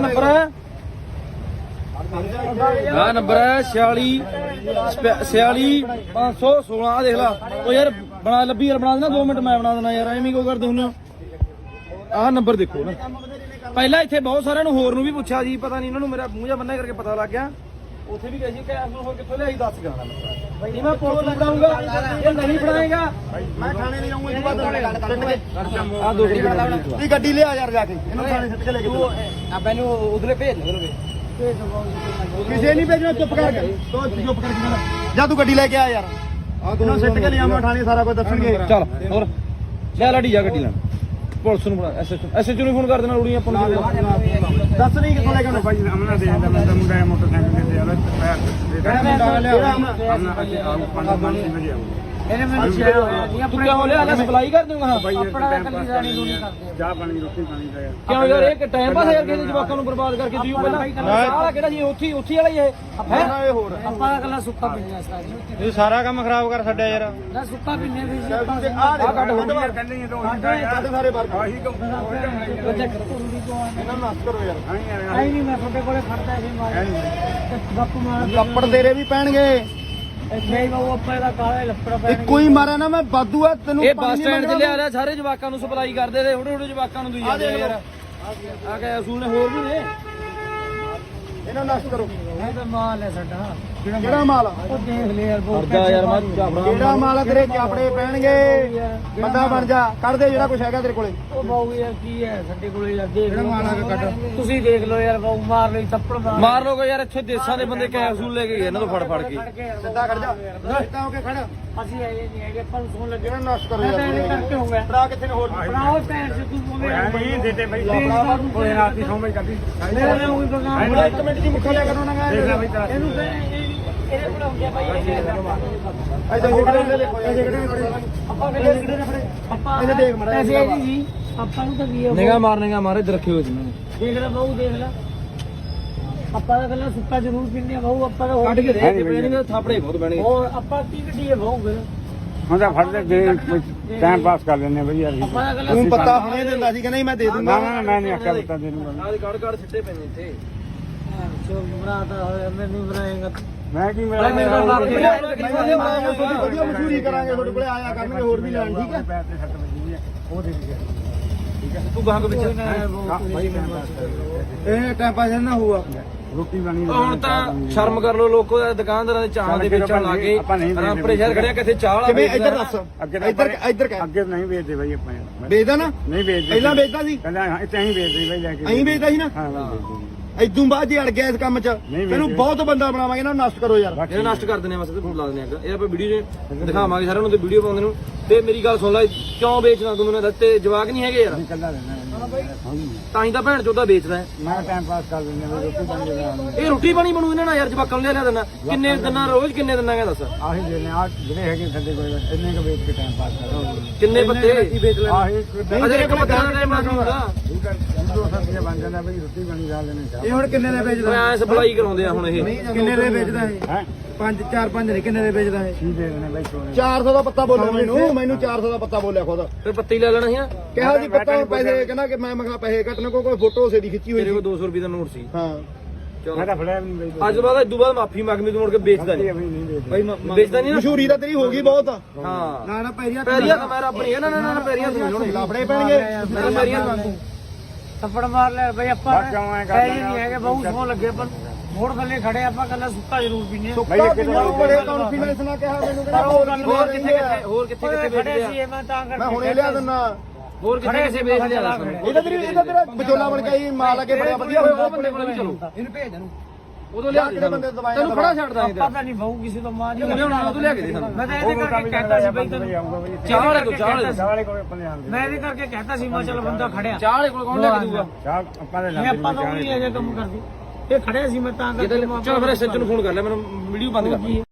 Number ਹੈ? ਆ number ਹੈ 46 46 516 ਆ ਦੇਖ ਲਾ। ਉਹ ਯਾਰ ਬਣਾ, ਲੱਭੀ ਯਾਰ, ਬਣਾ ਦੇਣਾ। 2 ਮਿੰਟ ਮੈਂ ਬਣਾ ਦੇਣਾ ਯਾਰ। ਐਵੇਂ ਕਿਉਂ ਕਰਦੇ ਹੁੰਦੇ ਹੋ? ਆਹ ਨੰਬਰ ਦੇਖੋ ਨਾ। ਪਹਿਲਾਂ ਇੱਥੇ ਬਹੁਤ ਸਾਰਿਆਂ ਨੂੰ ਹੋਰ ਨੂੰ ਵੀ ਪੁੱਛਿਆ ਜੀ। ਪਤਾ ਨਹੀਂ ਇਹਨਾਂ ਨੂੰ ਮੇਰਾ ਮੂੰਹ ਜਿਹਾ ਬੰਨਿਆ ਕਰਕੇ ਪਤਾ ਲੱਗ ਗਿਆ। ਉੱਥੇ ਵੀ ਗਏ ਸੀ ਕਿ ਐਸ ਨੂੰ ਹੋਰ ਕਿੱਥੋਂ ਲਿਆਈ? ਦੱਸ ਗਿਆ ਨਹੀਂ ਮੈਂ ਪੁਲਿਸ ਨੂੰ ਫੜਾਉਂਗਾ ਇਹ ਨਹੀਂ ਫੜਾਏਗਾ। ਮੈਂ ਥਾਣੇ ਨਹੀਂ ਜਾਊਂਗਾ ਇਸ ਤੋਂ ਬਾਅਦ ਸਿੱਟ ਆ ਦੋ ਮਿੰਟ ਤੀ ਗੱਡੀ ਲਿਆ ਯਾਰ ਜਾ ਕੇ ਇਹਨੂੰ ਥਾਣੇ ਸਿੱਟ ਕੇ ਲੈ ਕੇ ਚੱਲ। ਆ ਮੈਨੂੰ ਉਧਰੇ ਭੇਜ ਦੇ ਉਧਰੇ ਕਿਸੇ ਨਹੀਂ ਭੇਜਣਾ ਚੁੱਪ ਕਰਕੇ ਤੂੰ ਚੁੱਪ ਕਰਕੇ ਜਾ। ਤੂੰ ਗੱਡੀ ਲੈ ਕੇ ਆ ਯਾਰ। ਇਹਨੂੰ ਸਿੱਟ ਕੇ ਲਿਆਵਾਂ ਥਾਣੇ ਸਾਰਾ ਕੁਝ ਦੱਸਣਗੇ। ਚੱਲ ਹੋਰ। ਲੈ ਲਾਡੀ ਜਾ ਗੱਡੀ ਲੈਣ ਪੁਲਿਸ ਨੂੰ ਬਣਾ ਐਸਐਚਓ ਐਸਐਚਓ ਨੂੰ ਫੋਨ ਕਰ ਦੇਣਾ ਉੜੀਆਂ ਆਪਾਂ ਨੂੰ ਦੱਸ ਨਹੀਂ ਕਿੱਥੋਂ ਲੈ ਕੇ ਆਉਣਾ ਭਾਈ ਅਮਨਾ ਦੇ ਮੈਂ ਤਾਂ ਮੁੰਡਾ ਮੋਟਰਸਾਈਕਲ ਤੇ ਦੇ ਆਲਾ ਕਿਹੜਾ ਮੁੰਡਾ ਲਿਆ ਅਮਨਾ ਅੱਜ ਆਉ 5 5 ਵਜੇ ਆਉ ਇਹਨੇ ਮੈਨੂੰ ਛੇੜਿਆ ਹੋਇਆ ਤੂੰ ਕਿਉਂ ਲਿਆ? ਲੈ ਸਪਲਾਈ ਕਰ ਦੂੰਗਾ। ਭਾਈ ਇਹ ਟਾਈਮ ਪਾਸ ਕਰਦੇ। ਚਾਹ ਪਾਣੀ ਰੋਟੀ ਪਾਣੀ ਦਾ ਯਾਰ। ਕਿਉਂ ਯਾਰ ਇਹ ਟਾਈਮ ਪਾਸ ਯਾਰ ਕਿਸੇ ਜਵਾਕਾਂ ਨੂੰ ਬਰਬਾਦ ਕਰਕੇ ਦਿਓ ਪਹਿਲਾਂ। ਸਾਰਾ ਕਿਹੜਾ ਜੀ ਉੱਥੀ ਉੱਥੀ ਵਾਲਾ ਹੀ ਇਹ। ਹੈ? ਇਹ ਹੋਰ। ਆਪਾਂ ਦਾ ਕੱਲਾ ਸੁੱਕਾ ਪੀਣਾ ਸਾਰੀ ਇਹ ਸਾਰਾ ਕੰਮ ਖਰਾਬ ਕਰ ਛੱਡਿਆ ਯਾਰ। ਨਾ ਸੁੱਕਾ ਪੀਣੇ ਵੀ ਸੀ ਆ। ਕੱਢ ਹੋ ਯਾਰ ਕੱਢ ਨਹੀਂ ਤਾਂ ਸਾਰੇ ਵਰਗ। ਆਹੀ ਕੰਮ ਇਹਨਾਂ ਨੂੰ ਕਰੋ ਯਾਰ। ਆਈ ਨਹੀਂ ਮੈਂ ਤੁਹਾਡੇ ਕੋਲੇ ਖੜਦਾ ਸੀ ਮਾਰ ਗੱਪ ਮਾਰ ਲੱਪੜ ਤੇਰੇ ਵੀ ਪੈਣਗੇ। ਨਹੀਂ ਬਾਬੂ ਆਪਾਂ ਇਹਦਾ ਕਾਲਾ ਹੀ ਲੱਪੜਾ ਪੈ ਇੱਕੋ ਹੀ ਮਾਰਿਆ ਨਾ ਮੈਂ ਬਾਦੂ ਆ ਤੈਨੂੰ ਇਹ ਪਾਣੀ ਬੱਸ ਸਟੈਂਡ ਤੇ ਲਿਆ ਲਿਆ ਸਾਰੇ ਜਵਾਕਾਂ ਨੂੰ ਸਪਲਾਈ ਕਰਦੇ ਤੇ ਥੋੜੇ ਥੋੜੇ ਜਵਾਕਾਂ ਨੂੰ ਦਈ ਜਾਂਦੇ ਆ ਯਾਰ। ਆ ਗਏ ਅਸੂਲ ਨੇ ਹੋਰ ਵੀ ਨੇ? ਇਹਨਾਂ ਨੂੰ ਨਸ ਕਰੋ। ਇਹ ਤਾਂ ਮਾਲ ਹੈ ਸਾਡਾ। ਕਿਹੜਾ ਮਾਲ? ਆ? ਉਹ ਦੇਖ ਲੈ ਯਾਰ ਬਹੁਤ ਕਰਦਾ ਯਾਰ ਮੈਂ ਜਾਫੜਾ ਕਿਹੜਾ ਮਾਲ ਆ ਤੇਰੇ? ਚਾਪੜੇ ਪੈਣਗੇ। ਬੰਦਾ ਬਣ ਜਾ। ਕੱਢ ਦੇ ਜਿਹੜਾ ਕੁਛ ਹੈਗਾ ਤੇਰੇ ਕੋਲੇ। ਉਹ ਬਾਬੂ ਯਾਰ ਕੀ ਹੈ? ਸਾਡੇ ਕੋਲੇ ਯਾਰ ਦੇਖ ਲਓ। ਤੁਸੀਂ ਦੇਖ ਲਓ ਯਾਰ ਬਾਬੂ ਮਾਰ ਲਈ ਥੱਪੜ ਮਾਰ ਮਾਰ ਲੋਗੇ ਯਾਰ ਇੱਥੇ ਦੇਸਾਂ ਦੇ ਬੰਦੇ ਕੈਪਸੂਲ ਲੈ ਕੇ ਗਏ ਇਹਨਾਂ ਤੋਂ ਫੜ ਫੜ ਕੇ। ਸਿੱਧਾ ਖੜ ਜਾ। ਸਿੱਧਾ ਹੋ ਕੇ ਖੜ। ਅਸੀਂ ਆਏ ਨਹੀਂ ਹੈਗੇ ਪਰ ਸੋਣ ਲੱਗੇ। ਨੂੰ ਨਸ ਕਰੋ ਮੈਂ ਤਾਂ ਯਾਰ। ਇਹਦੇ ਕਰਕੇ ਹੋ ਗਿਆ। ਭਰਾ ਕਿੱਥੇ ਨੇ ਹੋਰ? ਬਣਾਓ ਭੈਣ ਚ ਤੂੰ ਬੋਲੇ ਨਹੀਂ ਦੇਤੇ ਭਾਈ ਕੋਈ ਰਾਤ ਦੀ ਸੌਂ ਕਰਦੀ ਮੇਰੇ ਨਾਲ ਉਹੀ ਇੱਕ ਮਿੰਟ ਦੀ ਮੁੱਖਾ ਲਿਆ ਕਰੋ ਨਾ। ਇਹਨੂੰ ਜਿਹੜੇ ਨੇ ਨੇ ਨੇ ਨੂੰ ਤਾਂ ਕੀ ਹੈ ਨਿਗਾਹ ਮਾਰਨੇਗਾ ਮਾਰੇ ਤੇ ਰੱਖੇ ਹੋਏ ਸੀ ਇਹਨਾਂ ਨੇ ਦੇਖ ਲੈ ਬਾਬੂ ਦੇਖ ਲੈ। ਆਪਾਂ ਦਾ ਕੱਲਾ ਸੁੱਕਾ ਜ਼ਰੂਰ ਪੀਂਦੇ ਆ ਬਾਬੂ ਆਪਾਂ ਦਾ ਹੋਰ ਕੱਢ ਕੇ ਦੇ। ਕੇ ਪੈਣਗੇ ਥਾਪੜੇ ਬਹੁਤ ਬਹਿਣਗੇ ਹੋਰ ਆਪਾਂ ਕੀ ਗੱਡੀ ਹੈ ਬਾਬੂ ਫਿਰ? ਹੁਣ ਤਾਂ ਫੜ ਲੈ ਦੇ ਟਾਈਮ ਪਾਸ ਕਰ ਲੈਣੇ ਬਈ ਯਾਰ। ਆਪਾਂ ਦਾ ਕੱਲਾ ਤੂੰ ਪਤਾ ਹੁਣੇ ਦਿੰਦਾ ਸੀ ਕਿ ਨਹੀਂ ਮੈਂ ਦੇ ਨਾ ਦੂੰਗਾ। ਨਾ ਨਾ, ਮੈਂ ਨਹੀਂ ਆਖਿਆ ਬਤਾ ਦੇ ਦੂੰਗਾ ਆਹ ਗੜ ਗੜ ਸਿੱਟੇ ਪੈਣੇ ਇੱਥੇ। ਸੋ ਬਰਾਤਾ ਹੋਇਆ ਮੈਨੂੰ ਬਣਾਏਗਾ। ਮੈਂ ਕੀ ਮੇਰਾ ਮੇਰੇ ਨਾਲ ਬਾਪ ਵਧੀਆ ਮਸ਼ਹੂਰੀ ਕਰਾਂਗੇ ਤੁਹਾਡੇ ਕੋਲੇ ਆਇਆ ਕਰਨਗੇ ਹੋਰ ਵੀ ਲੈਣ ਠੀਕ ਹੈ ਹੈ ਉਹ ਦੇ ਦੇ ਤੂੰ ਗਾਹਾਂ ਕੋ ਵਿੱਚ ਇਹ ਟਾਈਮ ਪਾਸ ਨਾ ਹੋਊਗਾ ਰੋਟੀ ਪਾਣੀ ਹੁਣ ਤਾਂ ਸ਼ਰਮ ਕਰ ਲੋ ਲੋਕੋ ਦੁਕਾਨਦਾਰਾਂ ਦੇ ਚਾਹ ਦੇ ਆਪਾਂ ਨਹੀਂ ਵੇਚਦੇ। ਰਾਮਪੁਰੇ ਸ਼ਹਿਰ ਖੜਿਆ ਕਿੱਥੇ ਚਾਹ ਵਾਲਾ ਕਿਵੇਂ। ਇੱਧਰ ਦੱਸ ਇੱਧਰ ਇੱਧਰ ਕਹਿ ਅੱਗੇ ਨਹੀਂ ਵੇਚਦੇ ਬਾਈ ਆਪਾਂ ਵੇਚਦਾ ਨਾ ਨਹੀਂ ਵੇਚਦੇ ਪਹਿਲਾਂ ਵੇਚਦਾ ਸੀ ਕਹਿੰਦਾ ਹਾਂ ਇੱਥੇ ਹੀ ਵੇਚਦੇ ਬਾਈ ਲੈ ਕੇ ਐਂ ਵੇਚਦਾ ਸੀ ਨਾ ਹਾਂ ਇਦੋਂ ਬਾਅਦ ਜੇ ਅੜ ਗਿਆ ਇਸ ਕੰਮ 'ਚ ਤੈਨੂੰ। ਬਹੁਤ ਬੰਦਾ ਬਣਾਵਾਂਗੇ ਨਾ ਨਸ਼ਟ ਕਰੋ ਯਾਰ ਇਹ ਨਸ਼ਟ ਕਰ ਦਿੰਦੇ ਆ ਬਸ ਤੇ ਫੋਨ ਲਾ ਦਿੰਦੇ ਆ ਇਹ ਆਪਾਂ ਵੀਡੀਓ 'ਚ ਦਿਖਾਵਾਂਗੇ ਸਾਰਿਆਂ ਨੂੰ ਤੇ ਵੀਡੀਓ ਪਾਉਂਦੇ ਨੂੰ ਤੇ ਮੇਰੀ ਗੱਲ ਸੁਣ ਲੈ ਕਿਉਂ ਵੇਚਣਾ ਤੂੰ ਮੈਨੂੰ? ਦੱਸ ਤੇ ਜਵਾਕ ਨਹੀਂ ਹੈਗੇ ਯਾਰ। ਕੱਲਾ ਤਾਂ ਹੀ ਤਾਂ ਭੈਣ ਚੋਦਾ ਵੇਚਦਾ ਹੈ। ਮੈਂ ਟਾਈਮ ਪਾਸ ਕਰ ਲੈਂਦੇ ਰੋਟੀ ਪਾਣੀ ਦੇ ਇਹ ਰੋਟੀ ਪਾਣੀ ਬਣੂ ਇਹਨਾਂ ਨਾਲ ਯਾਰ ਜਵਾਕਾਂ ਨੂੰ ਲਿਆ ਲਿਆ ਦਿੰਦਾ। ਕਿੰਨੇ ਦਿਨਾਂ ਰੋਜ਼ ਕਿੰਨੇ ਦਿਨਾਂ ਹੈ ਦੱਸ? ਆਹੀ ਦੇ ਨੇ ਆ ਜਿਹੜੇ ਹੈਗੇ ਸਾਡੇ ਕੋਲ ਇੰਨੇ ਕੁ ਵੇਚ ਕੇ ਟਾਈਮ ਪਾਸ ਕਰ ਕਿੰਨੇ ਪੱਤੇ? ਆਹੀ ਅਜੇ ਇੱਕ ਪੱਤੇ ਦਾ ਟਾਈਮ ਲੱਗੂਗਾ ਠੀਕ ਹੈ ਦੋ ਸੌ ਰੁਪਏ ਬਣ ਜਾਂਦਾ ਬਈ ਰੋਟੀ ਪਾਣੀ ਲਾ ਲੈਣੇ ਚਾਹ ਇਹ ਹੁਣ ਕਿੰਨੇ ਦੇ ਵੇਚਦਾ? ਐ ਸਪਲਾਈ ਕਰਾਉਂਦੇ ਆ ਹੁਣ ਇਹ। ਕਿੰਨੇ ਦੇ ਵੇਚਦਾ ਇਹ? ਹੈ? 5 4 5 ਨੇ ਕਿੰਨੇ ਦੇ ਵੇਚਦਾ ਇਹ? ਕੀ ਦੇ ਦੇਣੇ ਬਈ ਸੋਨੇ 400 ਦਾ ਪੱਤਾ ਬੋਲਿਆ ਮੈਨੂੰ ਮੈਨੂੰ 400 ਦਾ ਪੱਤਾ ਬੋਲਿਆ ਖੁਦ। ਫਿਰ ਪੱਤੇ ਲੈ ਲੈਣਾ ਸੀ ਨਾ? ਕਿਹਾ ਜੀ ਪੱਤਾ ਪੈਸੇ ਕਹਿੰਦਾ ਕਿ ਮੈਂ ਮਖਾ ਪੈਸੇ ਕੱਟਣ ਕੋ ਕੋਈ ਫੋਟੋ ਉਸੇ ਦੀ ਖਿੱਚੀ ਹੋਈ ਸੀ। ਕੋਲ 200 ਰੁਪਏ ਦਾ ਨੋਟ ਸੀ। ਹਾਂ। ਮੈਂ ਤਾਂ ਫੜਿਆ ਨਹੀਂ ਬਈ ਅੱਜ ਤੋਂ ਬਾਅਦ ਇਦੋਂ ਬਾਅਦ ਮਾਫੀ ਮੰਗ ਮੈਂ ਤੂੰ ਮੁੜ ਕੇ ਵੇਚਦਾ ਨਹੀਂ। ਮ- ਵੇਚਦਾ ਨਹੀਂ ਨਾ? ਮਸ਼ਹੂਰੀ ਤਾਂ ਤੇਰੀ ਹੋ ਗਈ ਬਹੁਤ। ਹਾਂ। ਨਾ ਨਾ ਪੈਰੀਆਂ ਪੈਰੀਆ ਤਾਂ ਮੈਂ ਰੱਬ ਨਹੀਂ ਨਾ ਨਾ ਨਾ ਪੈਰੀਆ ਤੂੰ ਲਾਉਣੇ ਲਾਫੜੇ ਪੈਣਗੇ। ਮੈਂ ਤਾਂ ਪੈਰੀਆ ਤੂੰ। ਥੱਪੜ ਮਾਰ ਲੈ ਬਈ ਆਪਾਂ ਪੈਸੇ ਨਹੀਂ ਹੈਗੇ ਬਾਬੂ ਸੌ ਲੱਗੇ ਪਰ ਮੋੜ ਥੱਲੇ ਖੜੇ ਆਪਾਂ ਕੱਲਾ ਸੁੱਕਾ ਜ਼ਰੂਰ ਪੀਂਦੇ ਆ। ਸੁੱਕਾ ਪੀਣਾ ਬੜੇ ਕੌਨਫੀਡੈਂਸ ਨਾਲ ਕਿਹਾ ਮੈਨੂੰ ਕਹਿੰਦਾ ਗੱਲ ਹੋਰ ਕਿੱਥੇ ਕਿੱਥੇ ਹੋਰ ਕਿੱਥੇ ਕਿੱਥੇ ਖੜੇ ਵੇਚਦੇ ਸੀ ਆ? ਇਹ ਮੈਂ ਤਾਂ ਕਰਕੇ ਮੈਂ ਹੁਣੇ ਲਿਆ ਦਿੰਨਾ ਹੋਰ ਕਿੱਥੇ ਕਿੱਥੇ ਵੇਚਦੇ ਆ। ਇਹਦਾ ਤੇਰੀ ਇਹਦਾ ਤੇਰਾ ਵਿਚੋਲਾ ਬਣ ਕੇ ਆਈ ਮਾਲ ਅਗੇ ਬੜਾ ਵਧੀਆ ਹੋਇਆ। ਉਹ ਬੰਦੇ ਕੋਲ ਵੀ ਚਲੋ। ਇਹਨੂੰ ਭੇਜ ਦੇਨੂੰ ਉਦੋਂ ਲਿਆ ਕਿਹੜੇ ਬੰਦੇ ਦਵਾਈ ਤੈਨੂੰ ਖੜਾ ਛੱਡਦਾ ਨਹੀਂ ਆਪਾਂ ਤਾਂ ਨਹੀਂ ਬਾਹੂ ਕਿਸੇ ਤੋਂ ਮਾਂ ਤੂੰ ਨਹੀਂ ਲਿਆਉਣਾ ਉਦੋਂ ਲਿਆ ਕੇ ਦੇ ਸਾਨੂੰ। ਮੈਂ ਤਾਂ ਇਹਦੇ ਕਰਕੇ ਕਹਿਤਾ ਸੀ ਬਈ ਤੈਨੂੰ ਚਾਹ ਵਾਲੇ ਤੋਂ ਚਾਹ ਵਾਲੇ ਤੋਂ। ਕੋਲ ਮੈਂ ਇਹਦੇ ਕਰਕੇ ਕਹਿਤਾ ਸੀ ਮੈਂ ਚਲ ਬੰਦਾ ਖੜਿਆ। ਚਾਹ ਵਾਲੇ ਕੋਲ ਕੌਣ ਲਿਆ ਕੇ ਦੂਗਾ ਚਾਹ ਆਪਾਂ ਦੇ ਇਹ ਲਾਂਦੇ ਆਪਾਂ ਤਾਂ ਉਹੀ ਇਹ ਕੰਮ ਕਰਦੇ। ਇਹ ਖੜਿਆ ਸੀ ਮੈਂ ਤਾਂ ਕਰਕੇ ਚਲੋ ਫਿਰ ਸੱਚ ਨੂੰ ਫੋਨ ਕਰ ਲੈ ਮੈਨੂੰ ਵੀਡੀਓ ਬੰਦ ਕਰ।